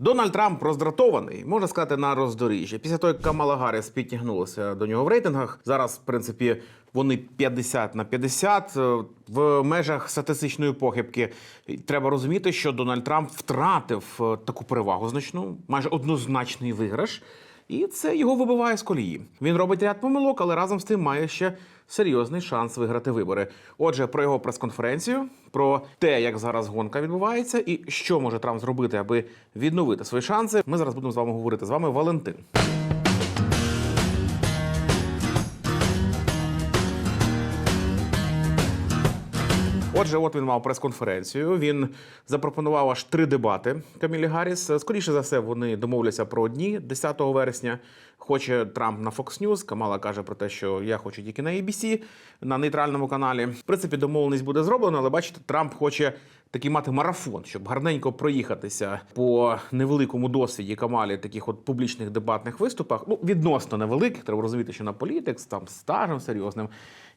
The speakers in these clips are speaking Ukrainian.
Дональд Трамп роздратований, можна сказати, на роздоріжжі. Після того, як Камала Гарріс підтягнулася до нього в рейтингах, зараз, в принципі, вони 50 на 50 е, в межах статистичної похибки. Треба розуміти, що Дональд Трамп втратив е, таку перевагу значну, майже однозначний виграш. І це його вибиває з колії. Він робить ряд помилок, але разом з тим має ще серйозний шанс виграти вибори. Отже, про його прес-конференцію, про те, як зараз гонка відбувається, і що може Трамп зробити, аби відновити свої шанси. Ми зараз будемо з вами говорити. З вами Валентин. Отже, от він мав прес-конференцію. Він запропонував аж три дебати Камілі Гарріс. Скоріше за все, вони домовляться про одні 10 вересня. Хоче Трамп на Fox News. Камала каже про те, що я хочу тільки на ABC, на нейтральному каналі. В принципі, домовленість буде зроблена, але бачите, Трамп хоче такий мати марафон, щоб гарненько проїхатися по невеликому досвіді Камалі таких от публічних дебатних виступах. Ну, відносно невеликих, треба розуміти, що на політикс, там стажем серйозним.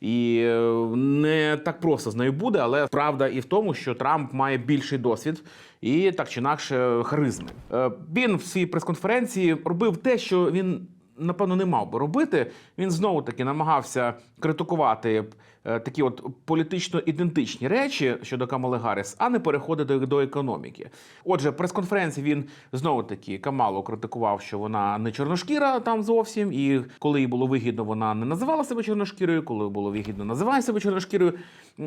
І е, не так просто з нею буде, але правда і в тому, що Трамп має більший досвід і так чи інакше харизми. Е, Він в своїй прес-конференції робив те, що він. Напевно, не мав би робити. Він знову таки намагався критикувати такі от політично ідентичні речі щодо Камали Гарріс, а не переходити до економіки. Отже, прес-конференції він знову таки Камалу критикував, що вона не чорношкіра там зовсім, і коли їй було вигідно, вона не називала себе чорношкірою, коли було вигідно, називає себе чорношкірою.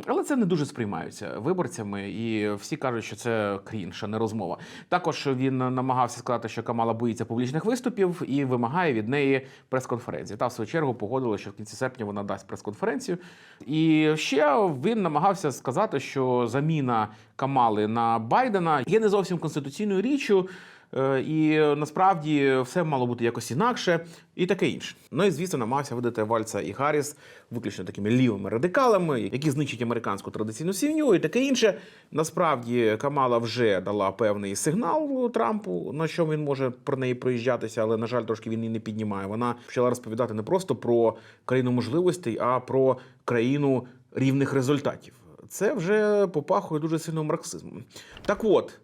Але це не дуже сприймаються виборцями, і всі кажуть, що це крінж, а не розмова. Також він намагався сказати, що Камала боїться публічних виступів і вимагає від неї прес-конференції. Та в свою чергу погодила, що в кінці серпня вона дасть прес-конференцію. І ще він намагався сказати, що заміна Камали на Байдена є не зовсім конституційною річчю. Е, І насправді все мало бути якось інакше, і таке інше. Ну і звісно, намагався видати Вальца і Гарріс виключно такими лівими радикалами, які знищать американську традиційну сім'ю і таке інше. Насправді Камала вже дала певний сигнал Трампу, на що він може про неї проїжджатися, але на жаль, трошки він її не піднімає. Вона почала розповідати не просто про країну можливостей, а про країну рівних результатів. Це вже попахує дуже сильно марксизмом. Так от.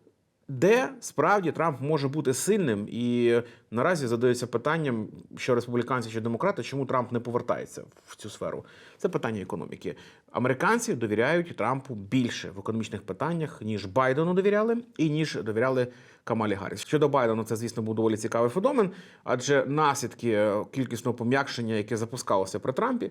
Де справді Трамп може бути сильним, і наразі задається питанням, що республіканці чи демократи, чому Трамп не повертається в цю сферу? Це питання економіки. Американці довіряють Трампу більше в економічних питаннях, ніж Байдену довіряли, і ніж довіряли Камалі Гарріс. Щодо Байдена, це звісно був доволі цікавий феномен, адже наслідки кількісного пом'якшення, яке запускалося при Трампі,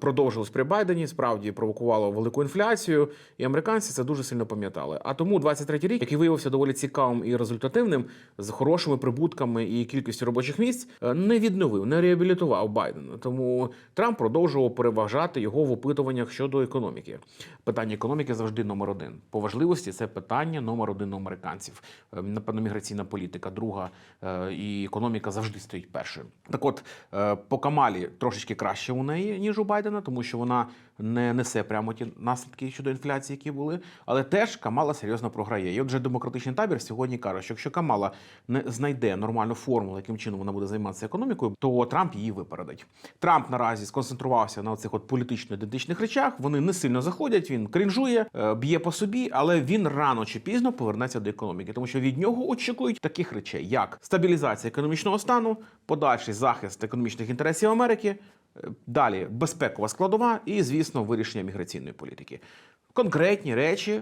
продовжилось при Байдені, справді провокувало велику інфляцію, і американці це дуже сильно пам'ятали. А тому 23-й рік, який виявився доволі цікавим і результативним, з хорошими прибутками і кількістю робочих місць, е, не відновив, не реабілітував Байдена. Тому Трамп продовжував переважати його в опитуваннях щодо економіки. Питання економіки завжди номер один. По важливості це питання номер один у американців. Е, Напевно, міграційна політика, друга е, і економіка завжди стоїть першою. Так, от е, по Камалі трошечки краще у неї ніж у Байдена, тому що вона не несе прямо ті наслідки щодо інфляції, які були. Але теж Камала серйозно програє. І отже, демократичний табір сьогодні каже, що якщо Камала не знайде нормальну формулу, яким чином вона буде займатися економікою, то Трамп її випередить. Трамп наразі сконцентрувався на цих от політично-ідентичних речах. Вони не сильно заходять. Він крінжує, е, б'є по собі, але він рано чи пізно повернеться до економіки, тому що від нього очікують таких речей, як стабілізація економічного стану, подальший захист економічних інтересів Америки. Далі безпекова складова і, звісно, вирішення міграційної політики. Конкретні речі,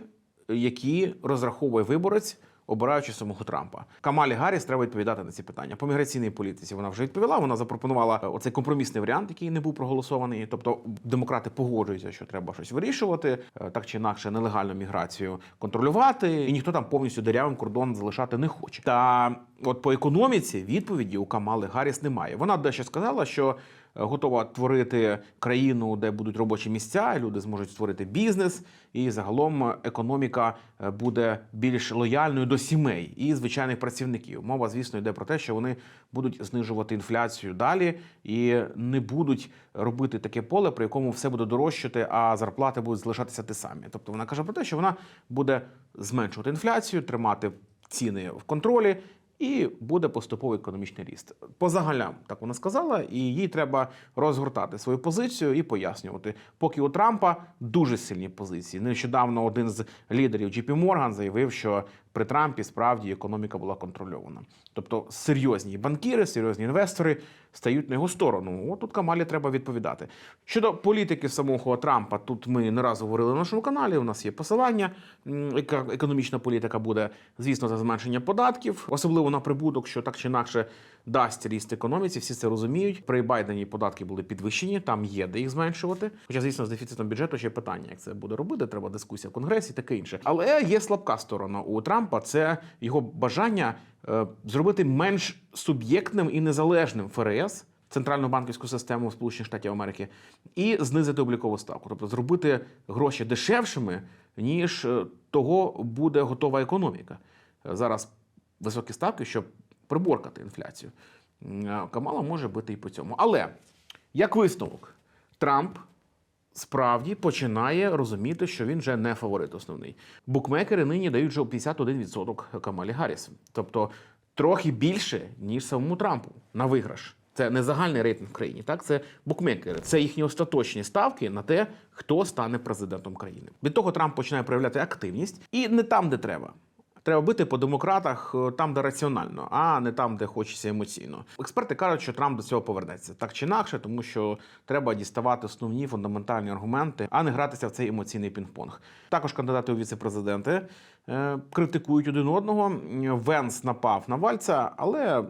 які розраховує виборець, обираючи самого Трампа. Камалі Гарріс треба відповідати на ці питання. По міграційній політиці вона вже відповіла. Вона запропонувала е, оцей компромісний варіант, який не був проголосований. Тобто демократи погоджуються, що треба щось вирішувати, е, так чи інакше нелегальну міграцію контролювати, і ніхто там повністю дерявим кордон залишати не хоче. Та от по економіці відповіді у Камали Гарріс немає. Вона дещо сказала, що готова творити країну, де будуть робочі місця, люди зможуть створити бізнес, і загалом економіка е, буде більш лояльною до сімей і звичайних працівників. Мова, звісно, йде про те, що вони будуть знижувати інфляцію далі і не будуть робити таке поле, при якому все буде дорожчати, а зарплати будуть залишатися ті самі. Тобто вона каже про те, що вона буде зменшувати інфляцію, тримати ціни в контролі. І буде поступовий економічний ріст. По загалям, так вона сказала, і їй треба розгортати свою позицію і пояснювати. Поки у Трампа дуже сильні позиції. Нещодавно один з лідерів JP Morgan заявив, що при Трампі справді економіка була контрольована. Тобто серйозні банкіри, серйозні інвестори стають на його сторону. От тут Камалі треба відповідати. Щодо політики самого Трампа, тут ми не раз говорили на нашому каналі. У нас є посилання. Яка економічна політика буде, звісно, за зменшення податків, особливо на прибуток, що так чи інакше дасть ріст економіці. Всі це розуміють. При Байдені податки були підвищені, там є де їх зменшувати. Хоча, звісно, з дефіцитом бюджету ще питання, як це буде робити. Треба дискусія в конгресі, таке інше. Але є слабка сторона у Трампа. Це його бажання е, зробити менш суб'єктним і незалежним ФРС. Центральну банківську систему Сполучених Штатів Америки і знизити облікову ставку, тобто зробити гроші дешевшими, ніж е, того буде готова економіка. Е, Зараз високі ставки, щоб приборкати інфляцію. Камала може бити і по цьому. Але як висновок, Трамп справді починає розуміти, що він вже не фаворит основний. Букмекери нині дають вже 51% Камалі Гарріс. Тобто трохи більше, ніж самому Трампу на виграш. Це не загальний рейтинг в країні, так це букмекери. Це їхні остаточні ставки на те, хто стане президентом країни. Від того Трамп починає проявляти активність і не там, де треба. Треба бити по демократах е, там, де раціонально, а не там, де хочеться емоційно. Експерти кажуть, що Трамп до цього повернеться так чи інакше, тому що треба діставати основні фундаментальні аргументи, а не гратися в цей емоційний пінг-понг. Також кандидати у віце-президенти е, критикують один одного. Венс напав на Вальца, але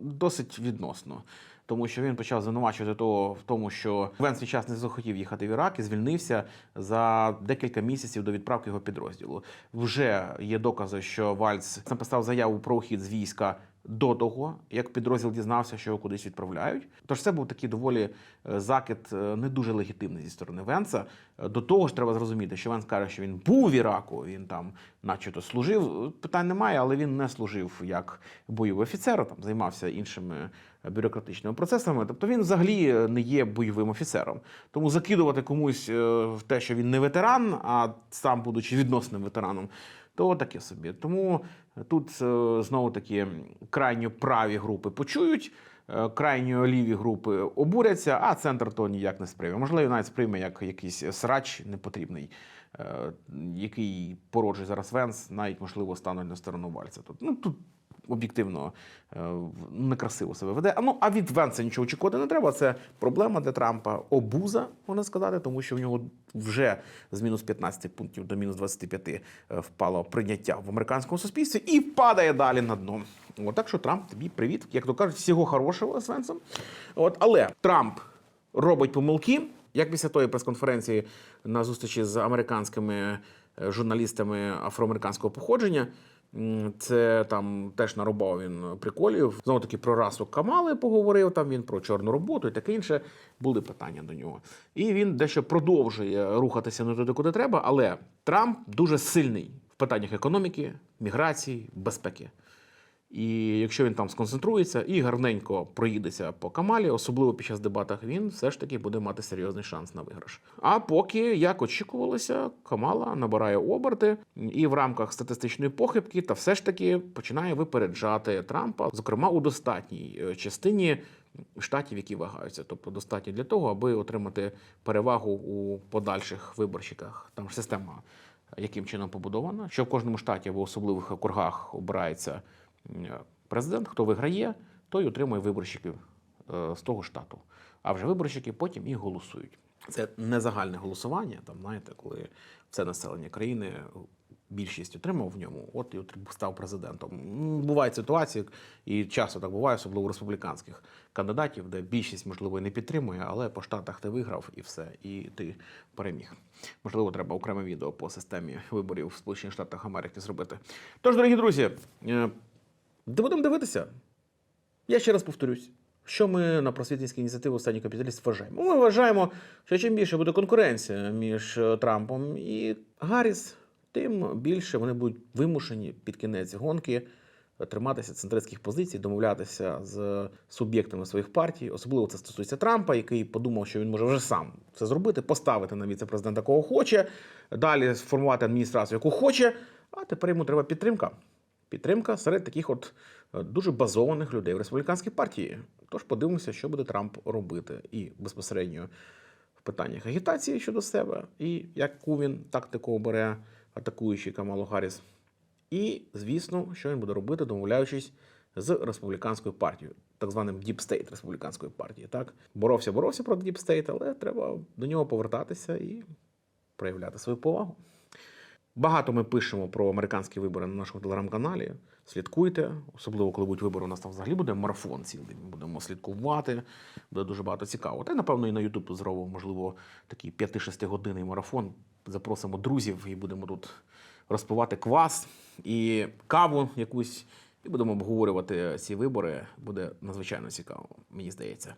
досить відносно. Тому що він почав звинувачувати того в тому, що Вен свій час не захотів їхати в Ірак і звільнився за декілька місяців до відправки його підрозділу. Вже є докази, що Вальц написав заяву про ухід з війська до того, як підрозділ дізнався, що його кудись відправляють. Тож це був такий доволі е, закид е, не дуже легітимний зі сторони Венса. Е, До того ж, треба зрозуміти, що Венс каже, що він був в Іраку, він там, начебто, служив. Питань немає, але він не служив як бойовий офіцер, там займався іншими бюрократичними процесами. Тобто він взагалі не є бойовим офіцером. Тому закидувати комусь в те, що він не ветеран, а сам будучи відносним ветераном, то таке собі. Тому тут е, знову таки крайньо праві групи почують. е, Крайньо ліві групи обуряться, а центр то ніяк не сприйме. Можливо, навіть сприйме як якийсь срач непотрібний, е, який породжує зараз Венс, навіть можливо стануть на сторону Вальця. Тут ну тут об'єктивно е, некрасиво себе веде. А ну а від Венса нічого очікувати не треба. Це проблема для Трампа обуза, можна сказати, тому що в нього вже з мінус 15 пунктів до мінус 25 е, впало прийняття в американському суспільстві і падає далі на дно. От так що Трамп тобі привіт, як то кажуть, всього хорошого з Венсом. От але Трамп робить помилки. Як після тої прес-конференції на зустрічі з американськими е, журналістами афроамериканського походження, це там теж нарубав він приколів. Знову таки про расу Камали поговорив. Там він про чорну роботу і таке інше. Були питання до нього. І він дещо продовжує рухатися не туди, куди треба. Але Трамп дуже сильний в питаннях економіки, міграції, безпеки. І якщо він там сконцентрується і гарненько проїдеться по Камалі, особливо під час дебатах, він все ж таки буде мати серйозний шанс на виграш. А поки, як очікувалося, Камала набирає оберти і в рамках статистичної похибки, та все ж таки починає випереджати Трампа, зокрема у достатній е, частині штатів, які вагаються, тобто достатньо для того, аби отримати перевагу у подальших виборщиках. Там ж система яким чином побудована, що в кожному штаті в особливих округах обирається президент, хто виграє, той отримує виборщиків е, з того штату. А вже виборщики потім і голосують. Це не загальне голосування, там, знаєте, коли все населення країни більшість отримав в ньому, от і став президентом. Бувають ситуації, і часто так буває, особливо у республіканських кандидатів, де більшість, можливо, не підтримує, але по штатах ти виграв і все, і ти переміг. Можливо, треба окреме відео по системі виборів в Сполучених Штатах Америки зробити. Тож, дорогі друзі, е, де будемо дивитися. Я ще раз повторюсь. Що ми на просвітницькій ініціативі останній капіталіст вважаємо? Ми вважаємо, що чим більше буде конкуренція між Трампом і Гарріс, тим більше вони будуть вимушені під кінець гонки триматися центристських позицій, домовлятися з суб'єктами своїх партій. Особливо це стосується Трампа, який подумав, що він може вже сам це зробити, поставити на віце-президента кого хоче, далі сформувати адміністрацію, яку хоче. А тепер йому треба підтримка. Підтримка серед таких от е, дуже базованих людей в республіканській партії. Тож подивимося, що буде Трамп робити і безпосередньо в питаннях агітації щодо себе, і яку він тактику обере, атакуючи Камалу Гарріс. І, звісно, що він буде робити, домовляючись з республіканською партією, так званим Deep State республіканської партії. Так боровся, боровся проти State, але треба до нього повертатися і проявляти свою повагу. Багато ми пишемо про американські вибори на нашому телеграм-каналі. Слідкуйте, особливо коли будуть вибори. У нас там взагалі буде марафон цілий. Ми будемо слідкувати. Буде дуже багато цікавого. Та й напевно і на YouTube зробимо, можливо, такий 5-6 годинний марафон. Запросимо друзів і будемо тут розпивати квас і каву якусь, і будемо обговорювати ці вибори. Буде надзвичайно цікаво, мені здається.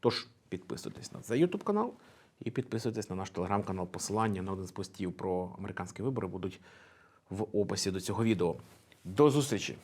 Тож підписуйтесь на цей YouTube канал і підписуйтесь на наш телеграм-канал. Посилання на один з постів про американські вибори будуть в описі до цього відео. До зустрічі!